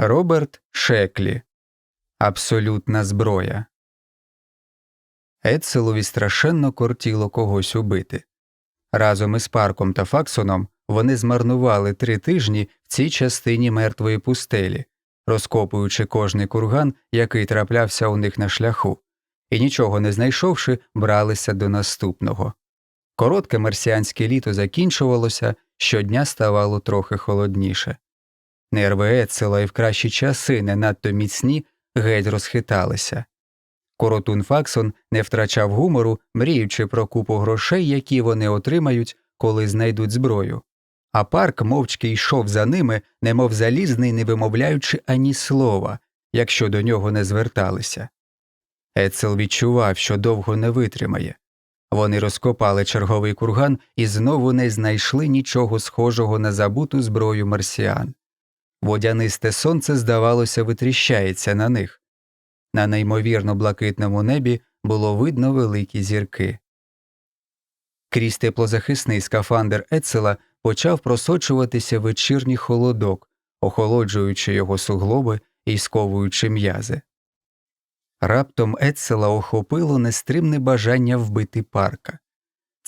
Роберт Шеклі Абсолютна зброя. Ецелові страшенно кортіло когось убити. Разом із парком та Факсоном вони змарнували три тижні в цій частині мертвої пустелі, розкопуючи кожний курган, який траплявся у них на шляху, і нічого не знайшовши, бралися до наступного. Коротке марсіанське літо закінчувалося, щодня ставало трохи холодніше. Нерви Ецела і в кращі часи не надто міцні геть розхиталися. Коротун Факсон не втрачав гумору, мріючи про купу грошей, які вони отримають, коли знайдуть зброю. А парк мовчки йшов за ними, немов залізний, не вимовляючи ані слова, якщо до нього не зверталися. Ецел відчував, що довго не витримає. Вони розкопали черговий курган і знову не знайшли нічого схожого на забуту зброю марсіан. Водянисте сонце, здавалося, витріщається на них. На неймовірно блакитному небі було видно великі зірки. Крізь теплозахисний скафандр Ецела почав просочуватися вечірній холодок, охолоджуючи його суглоби і сковуючи м'язи. Раптом Ецела охопило нестримне бажання вбити парка.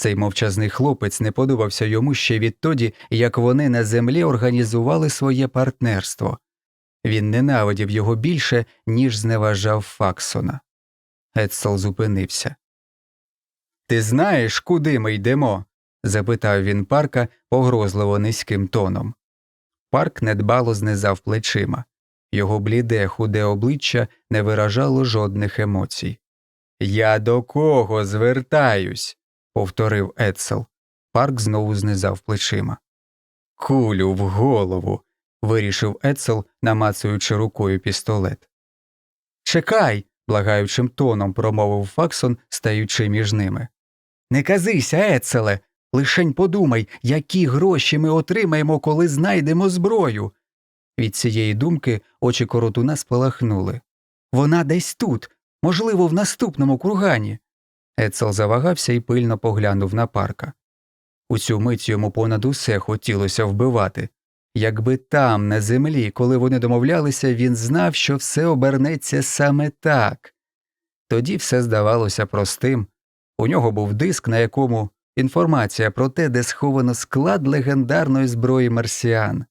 Цей мовчазний хлопець не подобався йому ще відтоді, як вони на землі організували своє партнерство. Він ненавидів його більше, ніж зневажав Факсона. Ецел зупинився. Ти знаєш, куди ми йдемо? запитав він парка погрозливо низьким тоном. Парк недбало знизав плечима. Його бліде, худе обличчя не виражало жодних емоцій. Я до кого звертаюсь? Повторив Ецел. Парк знову знизав плечима. Кулю в голову. вирішив Ецел, намацуючи рукою пістолет. Чекай. благаючим тоном промовив Факсон, стаючи між ними. Не казися, Ецеле. Лишень подумай, які гроші ми отримаємо, коли знайдемо зброю. Від цієї думки очі коротуна спалахнули. Вона десь тут, можливо, в наступному кургані. Ецел завагався і пильно поглянув на парка. У цю мить йому понад усе хотілося вбивати. Якби там, на землі, коли вони домовлялися, він знав, що все обернеться саме так. Тоді все здавалося простим. У нього був диск, на якому інформація про те, де сховано склад легендарної зброї марсіан.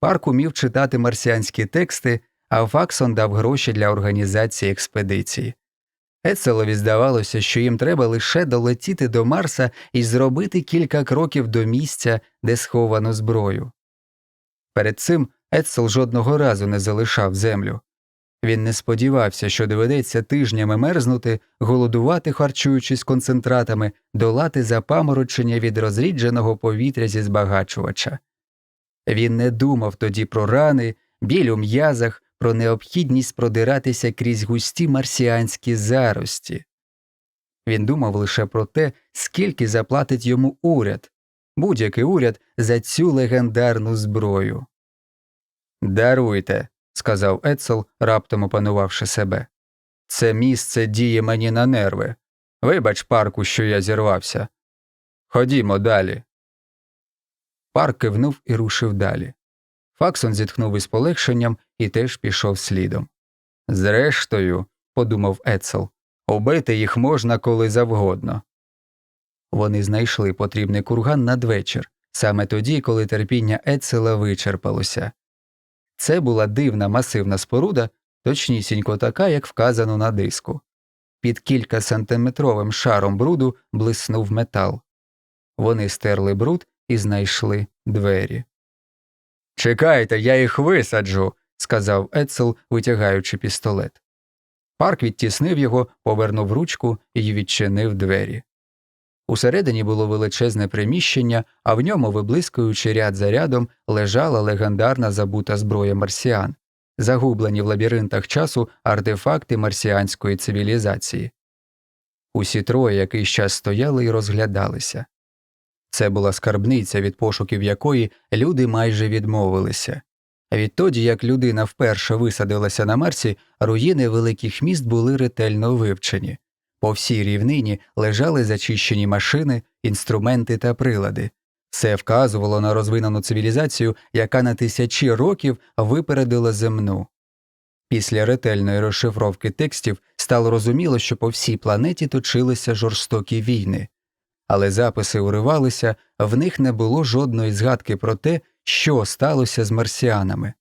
Парк умів читати марсіанські тексти, а Факсон дав гроші для організації експедиції. Ецелові здавалося, що їм треба лише долетіти до Марса і зробити кілька кроків до місця, де сховано зброю. Перед цим Ецел жодного разу не залишав землю. Він не сподівався, що доведеться тижнями мерзнути, голодувати, харчуючись концентратами, долати запаморочення від розрідженого повітря зі збагачувача. Він не думав тоді про рани, біль у м'язах, про необхідність продиратися крізь густі марсіанські зарості. Він думав лише про те, скільки заплатить йому уряд, будь-який уряд за цю легендарну зброю. Даруйте, сказав Ецел, раптом опанувавши себе. Це місце діє мені на нерви. Вибач, парку, що я зірвався. Ходімо далі. Парк кивнув і рушив далі. Факсон зітхнув із полегшенням і теж пішов слідом. Зрештою, подумав Ецел, убити їх можна коли завгодно. Вони знайшли потрібний курган надвечір, саме тоді, коли терпіння Ецела вичерпалося. Це була дивна масивна споруда, точнісінько така, як вказано на диску. Під кілька сантиметровим шаром бруду блиснув метал. Вони стерли бруд і знайшли двері. Чекайте, я їх висаджу, сказав Ецел, витягаючи пістолет. Парк відтіснив його, повернув ручку і відчинив двері. Усередині було величезне приміщення, а в ньому, виблискуючи ряд за рядом, лежала легендарна забута зброя марсіан, загублені в лабіринтах часу артефакти марсіанської цивілізації. Усі троє якийсь час стояли і розглядалися. Це була скарбниця, від пошуків якої люди майже відмовилися. Відтоді, як людина вперше висадилася на Марсі, руїни великих міст були ретельно вивчені. По всій рівнині лежали зачищені машини, інструменти та прилади. Все вказувало на розвинену цивілізацію, яка на тисячі років випередила земну. Після ретельної розшифровки текстів стало розуміло, що по всій планеті точилися жорстокі війни, але записи уривалися, в них не було жодної згадки про те, що сталося з марсіанами.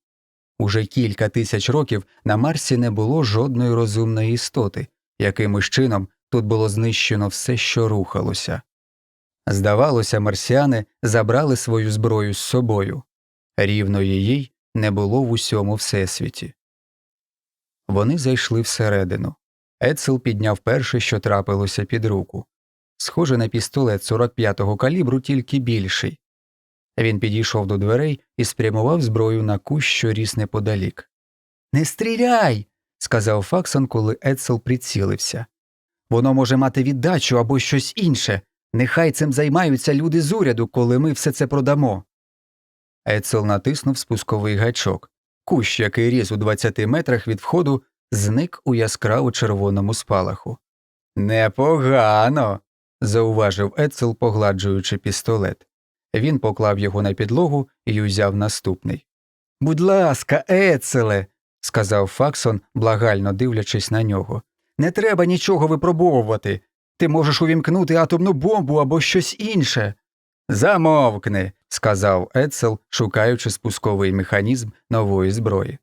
Уже кілька тисяч років на Марсі не було жодної розумної істоти, якимось чином тут було знищено все, що рухалося. Здавалося, марсіани забрали свою зброю з собою, рівної їй не було в усьому всесвіті. Вони зайшли всередину. Ецел підняв перше, що трапилося під руку. Схоже на пістолет 45-го калібру, тільки більший. Він підійшов до дверей і спрямував зброю на кущ, що ріс неподалік. Не стріляй. сказав Факсон, коли Ецел прицілився. Воно може мати віддачу або щось інше. Нехай цим займаються люди з уряду, коли ми все це продамо. Ецел натиснув спусковий гачок. Кущ, який ріс у 20 метрах від входу, зник у яскраво червоному спалаху. Непогано. зауважив Ецел, погладжуючи пістолет. Він поклав його на підлогу і узяв наступний. Будь ласка, Ецеле, сказав Факсон, благально дивлячись на нього. Не треба нічого випробовувати. Ти можеш увімкнути атомну бомбу або щось інше. Замовкни, сказав Ецел, шукаючи спусковий механізм нової зброї.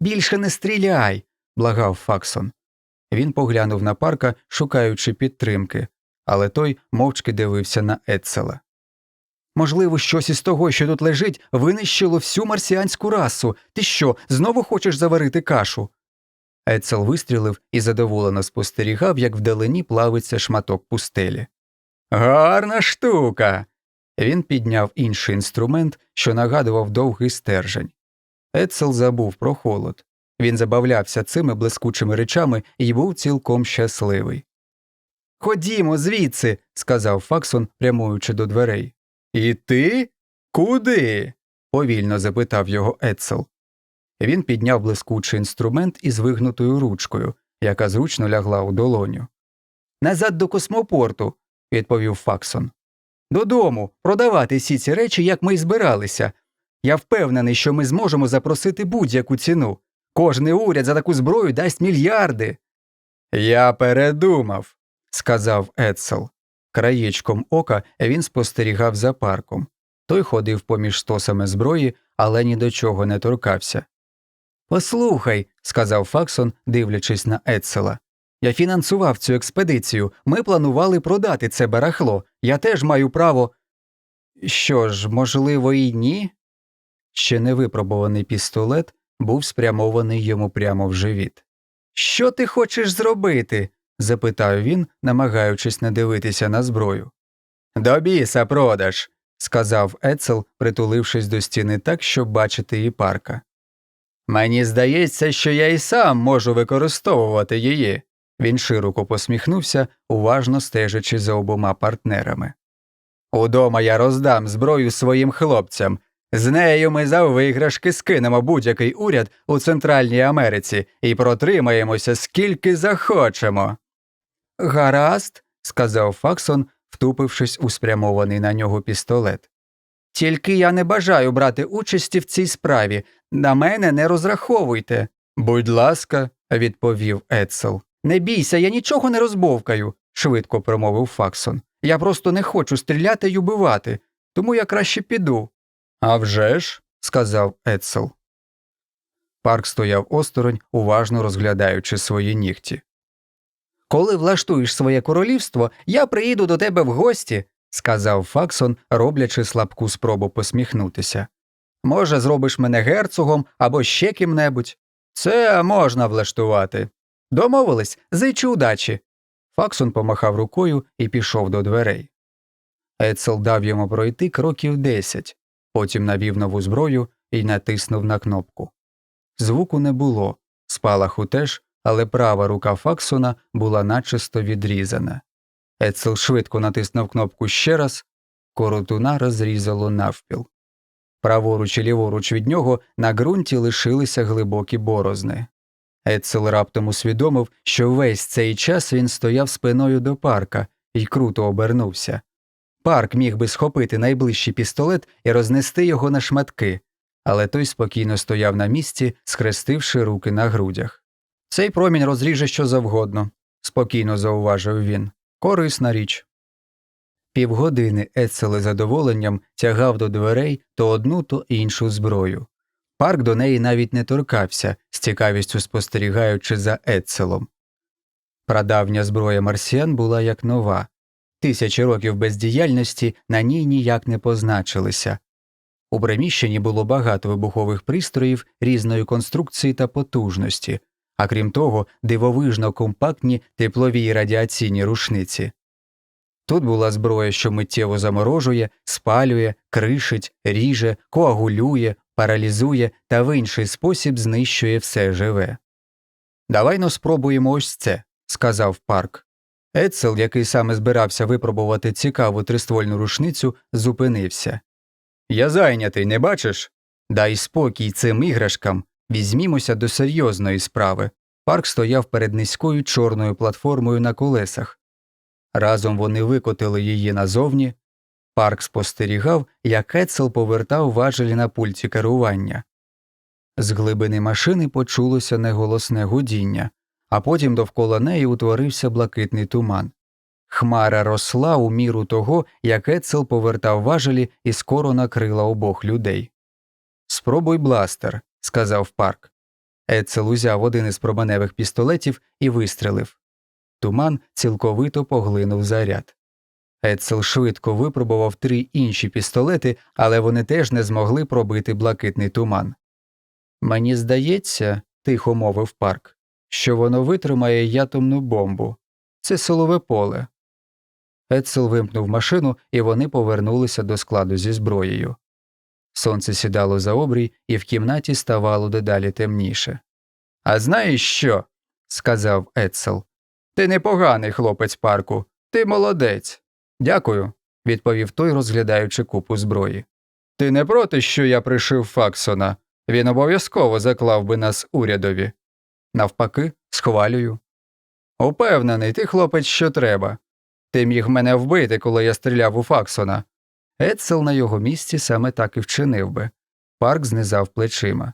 Більше не стріляй, благав Факсон. Він поглянув на парка, шукаючи підтримки, але той мовчки дивився на Ецела. Можливо, щось із того, що тут лежить, винищило всю марсіанську расу. Ти що, знову хочеш заварити кашу? Ецел вистрілив і задоволено спостерігав, як вдалині плавиться шматок пустелі. Гарна штука. Він підняв інший інструмент, що нагадував довгий стержень. Ецел забув про холод. Він забавлявся цими блискучими речами і був цілком щасливий. Ходімо звідси, сказав Факсон, прямуючи до дверей. І ти? Куди? повільно запитав його Ецел. Він підняв блискучий інструмент із вигнутою ручкою, яка зручно лягла у долоню. Назад до космопорту, відповів Факсон. Додому, продавати всі ці речі, як ми й збиралися. Я впевнений, що ми зможемо запросити будь-яку ціну. Кожний уряд за таку зброю дасть мільярди. Я передумав, сказав Ецел. Краєчком ока він спостерігав за парком. Той ходив поміж стосами зброї, але ні до чого не торкався. Послухай, сказав Факсон, дивлячись на Ецела. Я фінансував цю експедицію. Ми планували продати це барахло. Я теж маю право. Що ж, можливо, і ні? Ще невипробуваний пістолет був спрямований йому прямо в живіт. Що ти хочеш зробити? Запитав він, намагаючись не дивитися на зброю. До біса продаж, сказав Ецел, притулившись до стіни так, щоб бачити і парка. Мені здається, що я і сам можу використовувати її. Він широко посміхнувся, уважно стежачи за обома партнерами. Удома я роздам зброю своїм хлопцям. З нею ми за виграшки скинемо будь-який уряд у Центральній Америці і протримаємося скільки захочемо. Гаразд, сказав Факсон, втупившись у спрямований на нього пістолет. Тільки я не бажаю брати участі в цій справі. На мене не розраховуйте. Будь ласка, відповів Ецел. Не бійся, я нічого не розбовкаю, швидко промовив Факсон. Я просто не хочу стріляти й убивати, тому я краще піду. «А вже ж», – сказав Ецел. Парк стояв осторонь, уважно розглядаючи свої нігті. Коли влаштуєш своє королівство, я приїду до тебе в гості, сказав Факсон, роблячи слабку спробу посміхнутися. Може, зробиш мене герцогом або ще ким-небудь? Це можна влаштувати. Домовились, зичу удачі. Факсон помахав рукою і пішов до дверей. Ецел дав йому пройти кроків десять, потім навів нову зброю і натиснув на кнопку. Звуку не було, спалаху теж, але права рука Факсона була начисто відрізана. Ецел швидко натиснув кнопку ще раз, коротуна розрізало навпіл. Праворуч і ліворуч від нього на ґрунті лишилися глибокі борозни. Ецел раптом усвідомив, що весь цей час він стояв спиною до парка і круто обернувся. Парк міг би схопити найближчий пістолет і рознести його на шматки, але той спокійно стояв на місці, схрестивши руки на грудях. Цей промінь розріже що завгодно, спокійно зауважив він. Корисна річ. Півгодини Ецел із задоволенням тягав до дверей то одну, то іншу зброю. Парк до неї навіть не торкався, з цікавістю спостерігаючи за Ецелом. Прадавня зброя марсіан була як нова. Тисячі років бездіяльності на ній ніяк не позначилися. У приміщенні було багато вибухових пристроїв різної конструкції та потужності, а крім того, дивовижно компактні теплові й радіаційні рушниці. Тут була зброя, що миттєво заморожує, спалює, кришить, ріже, коагулює, паралізує та в інший спосіб знищує все живе. Давай но спробуємо ось це, сказав парк. Ецел, який саме збирався випробувати цікаву триствольну рушницю, зупинився. Я зайнятий, не бачиш? Дай спокій цим іграшкам, візьмімося до серйозної справи. Парк стояв перед низькою чорною платформою на колесах. Разом вони викотили її назовні. Парк спостерігав, як Ецел повертав важелі на пульті керування. З глибини машини почулося неголосне гудіння, а потім довкола неї утворився блакитний туман. Хмара росла у міру того, як Ецел повертав важелі і скоро накрила обох людей. Спробуй бластер, сказав парк. Ецел узяв один із променевих пістолетів і вистрелив. Туман цілковито поглинув заряд. Ецел швидко випробував три інші пістолети, але вони теж не змогли пробити блакитний туман. Мені здається, тихо мовив парк, що воно витримає ятомну бомбу. Це силове поле. Ецел вимкнув машину, і вони повернулися до складу зі зброєю. Сонце сідало за обрій, і в кімнаті ставало дедалі темніше. А знаєш що? сказав Ецел. Ти непоганий хлопець парку, ти молодець. Дякую, відповів той, розглядаючи купу зброї. Ти не проти, що я пришив Факсона? Він обов'язково заклав би нас урядові. Навпаки, схвалюю. Упевнений, ти хлопець, що треба. Ти міг мене вбити, коли я стріляв у Факсона. Ецел на його місці саме так і вчинив би. Парк знизав плечима.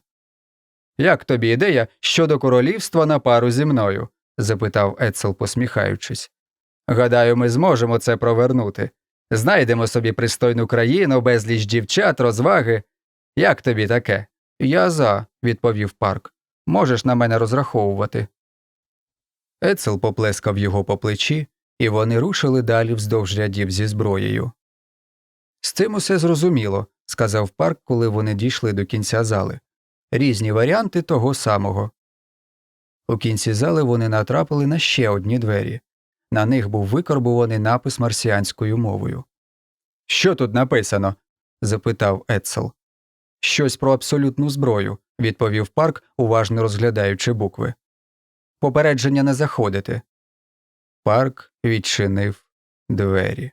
Як тобі ідея щодо королівства на пару зі мною? запитав Ецел, посміхаючись. Гадаю, ми зможемо це провернути. Знайдемо собі пристойну країну, безліч дівчат, розваги. Як тобі таке? Я за, відповів парк. Можеш на мене розраховувати. Ецел поплескав його по плечі, і вони рушили далі вздовж рядів зі зброєю. З цим усе зрозуміло, сказав парк, коли вони дійшли до кінця зали. Різні варіанти того самого. У кінці зали вони натрапили на ще одні двері. На них був викорбуваний напис марсіанською мовою. Що тут написано? запитав Ецел. Щось про абсолютну зброю, відповів парк, уважно розглядаючи букви. Попередження не заходити. Парк відчинив двері.